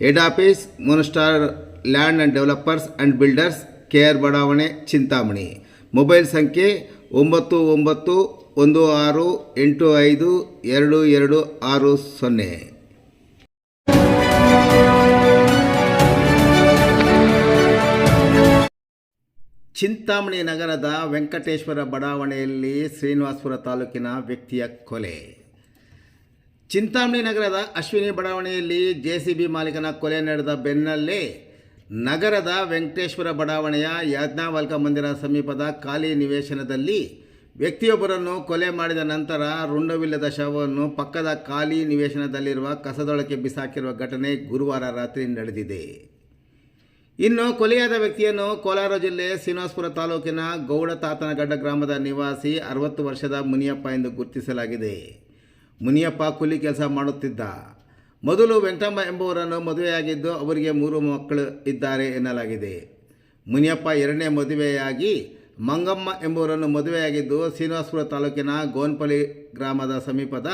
Head office moon star land and developers and builders K R ಬಡಾವಣೆ Chintamani mobile ಸಂಖ್ಯೆ ಒಂಬತ್ತು ಒಂಬತ್ತು ಒಂದು ಆರು ಎಂಟು ಐದು ಎರಡು ಎರಡು ಆರು ಸೊನ್ನೆ. ಚಿಂತಾಮಣಿ ನಗರದ ವೆಂಕಟೇಶ್ವರ ಬಡಾವಣೆಯಲ್ಲಿ ಶ್ರೀನಿವಾಸಪುರ ತಾಲೂಕಿನ ವ್ಯಕ್ತಿಯ ಕೊಲೆ. ಚಿಂತಾಮಣಿ ನಗರದ ಅಶ್ವಿನಿ ಬಡಾವಣೆಯಲ್ಲಿ ಜೆ ಮಾಲೀಕನ ಕೊಲೆ ನಡೆದ ಬೆನ್ನಲ್ಲೇ ನಗರದ ವೆಂಕಟೇಶ್ವರ ಬಡಾವಣೆಯ ಯಾಜ್ಞಾವಲ್ಕ ಮಂದಿರ ಸಮೀಪದ ಖಾಲಿ ನಿವೇಶನದಲ್ಲಿ ವ್ಯಕ್ತಿಯೊಬ್ಬರನ್ನು ಕೊಲೆ ಮಾಡಿದ ನಂತರ ರುಂಡವಿಲ್ಲದ ಶವವನ್ನು ಪಕ್ಕದ ಖಾಲಿ ನಿವೇಶನದಲ್ಲಿರುವ ಕಸದೊಳಕ್ಕೆ ಬಿಸಾಕಿರುವ ಘಟನೆ ಗುರುವಾರ ರಾತ್ರಿ ನಡೆದಿದೆ. ಇನ್ನು ಕೊಲೆಯಾದ ವ್ಯಕ್ತಿಯನ್ನು ಕೋಲಾರ ಜಿಲ್ಲೆ ಶ್ರೀನಿವಾಸಪುರ ತಾಲೂಕಿನ ಗೌಡ ತಾತನಗಡ್ಡ ಗ್ರಾಮದ ನಿವಾಸಿ ಅರವತ್ತು ವರ್ಷದ ಮುನಿಯಪ್ಪ ಎಂದು ಗುರುತಿಸಲಾಗಿದೆ. ಮುನಿಯಪ್ಪ ಕೂಲಿ ಕೆಲಸ ಮಾಡುತ್ತಿದ್ದ. ಮೊದಲು ವೆಂಕಟಮ್ಮ ಎಂಬುವರನ್ನು ಮದುವೆಯಾಗಿದ್ದು ಅವರಿಗೆ ಮೂರು ಮಕ್ಕಳು ಇದ್ದಾರೆ ಎನ್ನಲಾಗಿದೆ. ಮುನಿಯಪ್ಪ ಎರಡನೇ ಮದುವೆಯಾಗಿ, ಮಂಗಮ್ಮ ಎಂಬುವರನ್ನು ಮದುವೆಯಾಗಿದ್ದು ಶ್ರೀನಿವಾಸಪುರ ತಾಲೂಕಿನ ಗೋನ್ಪಲ್ಲಿ ಗ್ರಾಮದ ಸಮೀಪದ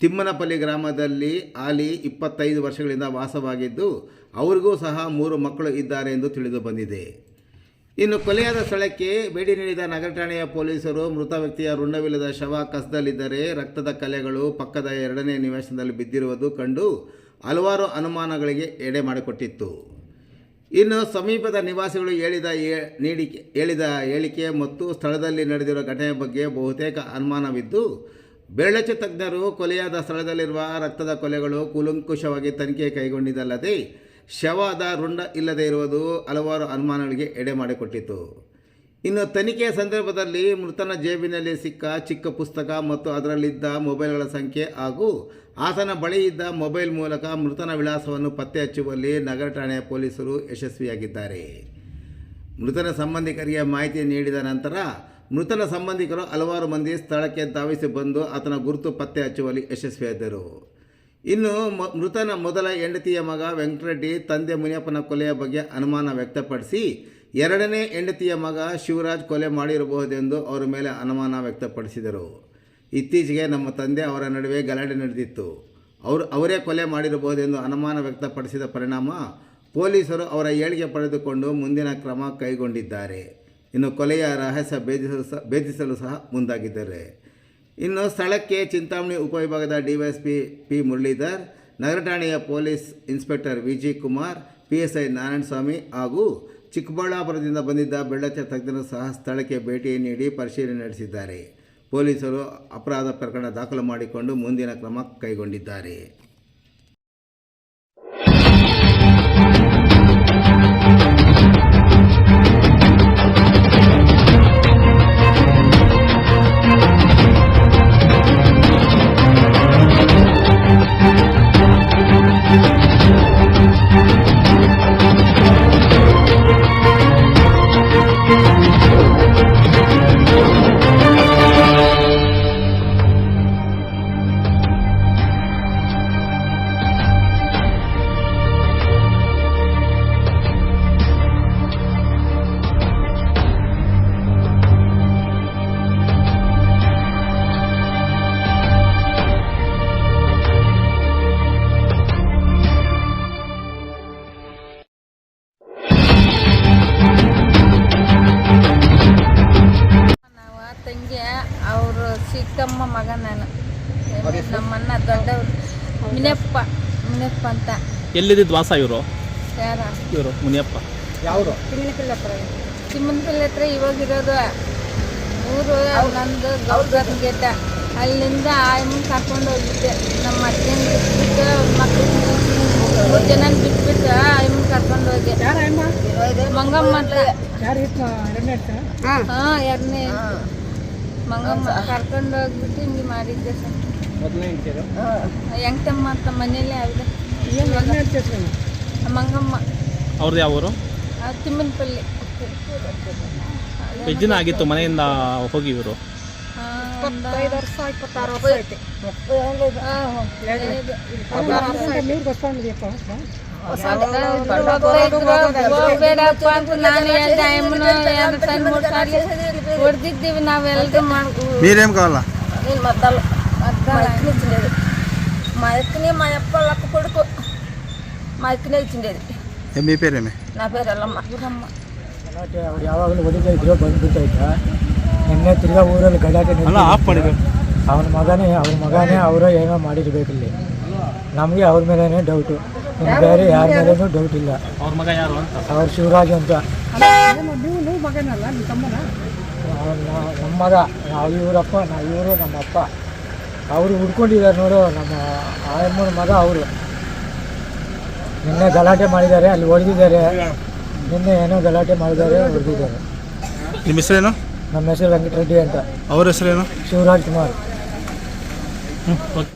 ತಿಮ್ಮನಪಲ್ಲಿ ಗ್ರಾಮದಲ್ಲಿ ಆಲಿ ಇಪ್ಪತ್ತೈದು ವರ್ಷಗಳಿಂದ ವಾಸವಾಗಿದ್ದು, ಅವರಿಗೂ ಸಹ ಮೂರು ಮಕ್ಕಳು ಇದ್ದಾರೆ ಎಂದು ತಿಳಿದು ಬಂದಿದೆ. ಇನ್ನು ಕೊಲೆಯಾದ ಸ್ಥಳಕ್ಕೆ ಭೇಟಿ ನೀಡಿದ ನಗರ ಠಾಣೆಯ ಪೊಲೀಸರು ಮೃತ ವ್ಯಕ್ತಿಯ ರುಂಡವಿಲ್ಲದ ಶವ ಕಸದಲ್ಲಿದ್ದರೆ ರಕ್ತದ ಕಲೆಗಳು ಪಕ್ಕದ ಎರಡನೇ ನಿವೇಶನದಲ್ಲಿ ಬಿದ್ದಿರುವುದು ಕಂಡು ಹಲವಾರು ಅನುಮಾನಗಳಿಗೆ ಎಡೆ ಮಾಡಿಕೊಟ್ಟಿತ್ತು. ಇನ್ನು ಸಮೀಪದ ನಿವಾಸಿಗಳು ಹೇಳಿದ ನೀಡಿಕೆ, ಹೇಳಿದ ಹೇಳಿಕೆ ಮತ್ತು ಸ್ಥಳದಲ್ಲಿ ನಡೆದಿರುವ ಘಟನೆ ಬಗ್ಗೆ ಬಹುತೇಕ ಅನುಮಾನವಿದ್ದು, ಬೆರಳಚ್ಚು ತಜ್ಞರು ಕೊಲೆಯಾದ ಸ್ಥಳದಲ್ಲಿರುವ ರಕ್ತದ ಕೊಲೆಗಳು ಕೂಲಂಕುಷವಾಗಿ ತನಿಖೆ ಕೈಗೊಂಡಿದ್ದಲ್ಲದೆ ಶವದ ರುಂಡ ಇಲ್ಲದೆ ಇರುವುದು ಹಲವಾರು ಅನುಮಾನಗಳಿಗೆ ಎಡೆ ಮಾಡಿಕೊಟ್ಟಿತು. ಇನ್ನು ತನಿಖೆಯ ಸಂದರ್ಭದಲ್ಲಿ ಮೃತನ ಜೇಬಿನಲ್ಲಿ ಸಿಕ್ಕ ಚಿಕ್ಕ ಪುಸ್ತಕ ಮತ್ತು ಅದರಲ್ಲಿದ್ದ ಮೊಬೈಲ್ಗಳ ಸಂಖ್ಯೆ ಹಾಗೂ ಆತನ ಬಳಿ ಇದ್ದ ಮೊಬೈಲ್ ಮೂಲಕ ಮೃತನ ವಿಳಾಸವನ್ನು ಪತ್ತೆ ಹಚ್ಚುವಲ್ಲಿ ನಗರ ಠಾಣೆಯ ಪೊಲೀಸರು ಯಶಸ್ವಿಯಾಗಿದ್ದಾರೆ. ಮೃತನ ಸಂಬಂಧಿಕರಿಗೆ ಮಾಹಿತಿ ನೀಡಿದ ನಂತರ ಮೃತನ ಸಂಬಂಧಿಕರು ಹಲವಾರು ಮಂದಿ ಸ್ಥಳಕ್ಕೆ ಧಾವಿಸಿ ಬಂದು ಆತನ ಗುರುತು ಪತ್ತೆ ಹಚ್ಚುವಲ್ಲಿ ಯಶಸ್ವಿಯಾದರು. ಇನ್ನು ಮೃತನ ಮೊದಲ ಹೆಂಡತಿಯ ಮಗ ವೆಂಕಟರೆಡ್ಡಿ ತಂದೆ ಮುನಿಯಪ್ಪನ ಕೊಲೆಯ ಬಗ್ಗೆ ಅನುಮಾನ ವ್ಯಕ್ತಪಡಿಸಿ ಎರಡನೇ ಹೆಂಡತಿಯ ಮಗ ಶಿವರಾಜ್ ಕೊಲೆ ಮಾಡಿರಬಹುದೆಂದು ಅವರ ಮೇಲೆ ಅನುಮಾನ ವ್ಯಕ್ತಪಡಿಸಿದರು. ಇತ್ತೀಚೆಗೆ ನಮ್ಮ ತಂದೆ ಅವರ ನಡುವೆ ಗಲಾಟೆ ನಡೆದಿತ್ತು. ಅವರು, ಅವರೇ ಕೊಲೆ ಮಾಡಿರಬಹುದೆಂದು ಅನುಮಾನ ವ್ಯಕ್ತಪಡಿಸಿದ ಪರಿಣಾಮ ಪೊಲೀಸರು ಅವರ ಏಳಿಗೆ ಪಡೆದುಕೊಂಡು ಮುಂದಿನ ಕ್ರಮ ಕೈಗೊಂಡಿದ್ದಾರೆ. ಇನ್ನು ಕೊಲೆಯ ರಹಸ್ಯ ಭೇದಿಸಲು ಸಹ ಭೇದಿಸಲು ಸಹ ಮುಂದಾಗಿದ್ದಾರೆ. ಇನ್ನು ಸ್ಥಳಕ್ಕೆ ಚಿಂತಾಮಣಿ ಉಪವಿಭಾಗದ ಡಿವೈಎಸ್ಪಿ ಪಿ ಮುರಳೀಧರ್, ನಗರ ಠಾಣೆಯ police inspector V G Kumar, P S I Narayanaswamy ಹಾಗೂ ಚಿಕ್ಕಬಳ್ಳಾಪುರದಿಂದ ಬಂದಿದ್ದ ಬೆಳ್ಳಚ್ಚ ತಜ್ಞರು ಸಹ ಸ್ಥಳಕ್ಕೆ ಭೇಟಿ ನೀಡಿ ಪರಿಶೀಲನೆ ನಡೆಸಿದ್ದಾರೆ. ಪೊಲೀಸರು ಅಪರಾಧ ಪ್ರಕರಣ ದಾಖಲು ಮಾಡಿಕೊಂಡು ಮುಂದಿನ ಕ್ರಮ ಕೈಗೊಂಡಿದ್ದಾರೆ. ಚಿಕ್ಕಮ್ಮ ಮಗ ನಾನು. ನಮ್ಮಣ್ಣ ದೊಡ್ಡವರು. ಮುನಿಯಪ್ಪ ಮುನಿಯಪ್ಪ ಅಂತ. ಎಲ್ಲಿದ್ದಿದ್ದು ವಾಸ ಇವರು? ಯಾರ? ಇವರು ಮುನಿಯಪ್ಪ. ಯಾವುದು ಚಿಮ್ಮನಕಲ್ಲಿ ಹತ್ರ ಇವಾಗಿರೋದು ಊರು ನಂದು ಗೌರ್ಗನ್ ಗೇಟ. ಅಲ್ಲಿಂದ ಆಯಮ್ಮ ಕರ್ಕೊಂಡು ಹೋಗಿದ್ದೆ. ನಮ್ಮ ಅಜ್ಜನ ಬಿಟ್ಬಿಟ್ಟು ಮಕ್ಕಳು ಮೂರು ಜನ ಬಿಟ್ಬಿಟ್ಟು ಆಯಮ್ಮನ ಕರ್ಕೊಂಡು ಹೋಗಿ ಮಂಗಮ್ಮ ಅಂತ ಹಾಂ ಎರಡನೇ ಮಂಗಮ್ಮ ಕರ್ಕೊಂಡು ಹೋಗ್ಬಿಟ್ಟು ಹಿಂಗೆ ಮಾಡಿದ್ದೆ ಸರ್. ಹೆಂಗ್ತಮ್ಮ ಅಂತ ಮನೇಲಿ ಆಗಿದೆ. ಮಂಗಮ್ಮ. ಅವ್ರದ್ದು ಯಾವ ಊರು? ಆ ತಿಮ್ಮನಪಲ್ಲಿ. ಎಷ್ಟು ದಿನ ಆಗಿತ್ತು ಮನೆಯಿಂದ ಹೋಗಿ ಇವರು? ಇಪ್ಪತ್ತೈದು ವರ್ಷ ಇಪ್ಪತ್ತಾರು ವರ್ಷ ಐತಿ ನೀರು ಬಸ್ಕೊಂಡಿದೆಯಪ್ಪ ಹೋಗ್ಬೇಡಪ್ಪ ಅಂತ ನಾನು ಹೇಳ್ದೆ ಅಮ್ಮನ ಎರಡು ಸಲ ಮೂರು ಸಾರಿ ಹೊಡೆದಿದ್ದೀವಿ ನಾವೆಲ್ಲರೂ ಮಾಡ್ಕೊ మీరేం కావాలా నేను మద్దలు మైక్ని ఇచ్చిండేది మా ఎక్కని మా అప్ప లక్క కొడుకు మా ఎక్కనే ఇచ్చిండేది ఏ మీ పేరేమే నా పేరు ఎల్లమ్మ ಗಲಾಟೆ ಅವ್ರು ಯಾವಾಗಲೂ ಹೊಡಿತಾ ಇದ್ರು ಬಂದ್ಬಿಟ್ಟೈತೆ ನಿನ್ನೆ ತಿರ್ಗಾ ಊರಲ್ಲಿ ಗಲಾಟೆ ಅಲ್ಲ ಆಫ್ ಮಾಡಿದ್ರು ಅವನ ಮಗನೇ ಅವ್ರ ಮಗನೇ ಅವರೇ ಏನೋ ಮಾಡಿರ್ಬೇಕು ಇಲ್ಲಿ ನಮಗೆ ಅವ್ರ ಮೇಲೇ ಡೌಟು ಇನ್ನು ಬೇರೆ ಯಾರ ಮೇಲೂ ಡೌಟ್ ಇಲ್ಲ. ಅವ್ರ ಮಗ ಯಾರು ಅಂತ? ಅವ್ರು ಶಿವರಾಜ್ ಅಂತ. ನಾ- ನಮ್ಮ ಮಗ. ನಾವು ಇವರಪ್ಪ ನಾವು ಇವರು ನಮ್ಮ ಅಪ್ಪ. ಅವರು ಹುಡ್ಕೊಂಡಿದ್ದಾರೆ ನೋಡು ನಮ್ಮ ಆಯಮ್ಮನ ಮಗ ಅವರು. ನಿನ್ನೆ ಗಲಾಟೆ ಮಾಡಿದ್ದಾರೆ ಅಲ್ಲಿ ಹೊಡೆದಿದ್ದಾರೆ. ನಿನ್ನೆ ಏನೋ ಗಲಾಟೆ ಮಾಡಿದ್ದಾರೆ ಹೊಡೆದಿದ್ದಾರೆ. ನಿಮ್ಮ ಹೆಸರೇನು? ನಮ್ಮ ಹೆಸರು ವೆಂಕಟರೆಡ್ಡಿ ಅಂತ. ಅವ್ರ ಹೆಸರೇನು? ಶಿವರಾಜ್ ಕುಮಾರ್. ಹ್ಞೂ ಓಕೆ.